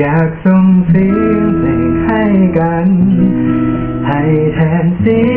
อยากส่งเสียงเพลงให้กัน ให้แทนเสีย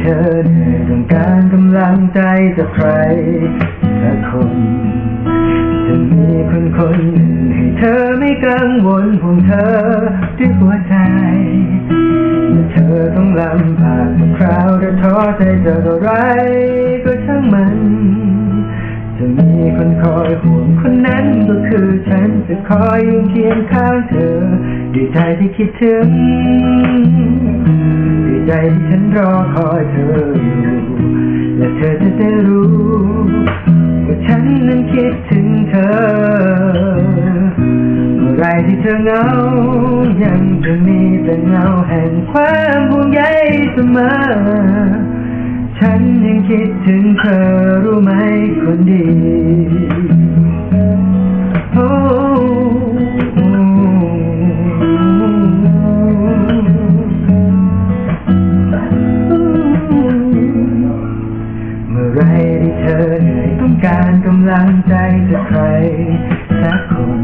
เธอเหนื่อยต้องการกำลังใจจากใครสักคน จะมีคนคนหนึ่งให้เธอไม่กังวลห่วงเธอด้วยหัวใจเมื่อเธอต้องลำบากทุกคราวจะท้อใจจะอะไรก็ช่างมัน จะมีคนคอยห่วงคนนั้นก็คือฉันจะคอยยืนเคียงข้างเธอด้วยใจที่คิดถึง ใจที่ฉันรอคอยเธออยู่ และเธอจะได้รู้ว่าฉันนั้นคิดถึงเธอ เมื่อไรที่เธอเหงา ยังจะมีแต่เงาแห่งความห่วงใยเสมอ ฉันยังคิดถึงเธอรู้ไหมคนดีำลังใจจากใครสักคน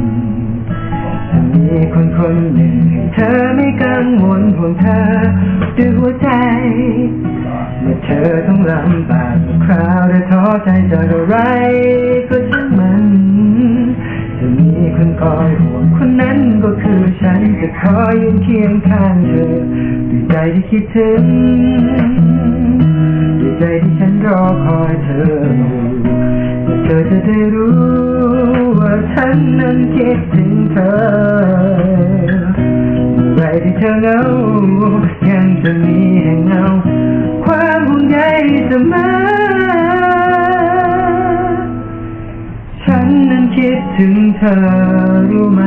จะมีคนคนหนึ่งให้เธอไม่กังวลห่วงเธอด้วยหัวใจ เมื่อเธอต้องลำบากคราวและท้อใจจากอะไรก็ช่างมัน จะมีคนคอยห่วงคนนั้นก็คือฉันจะคอยยืนเคียงข้างเธอด้วยใจที่คิดถึงด้วยใจที่ฉันรอคอยเธอ ฉันคิดถึงเธอเมื่อไรที่เธอเหงายังจะมีแห่งเงา ความห่วงใยเสมอฉันนั้นคิดถึงเธอรู้ไหม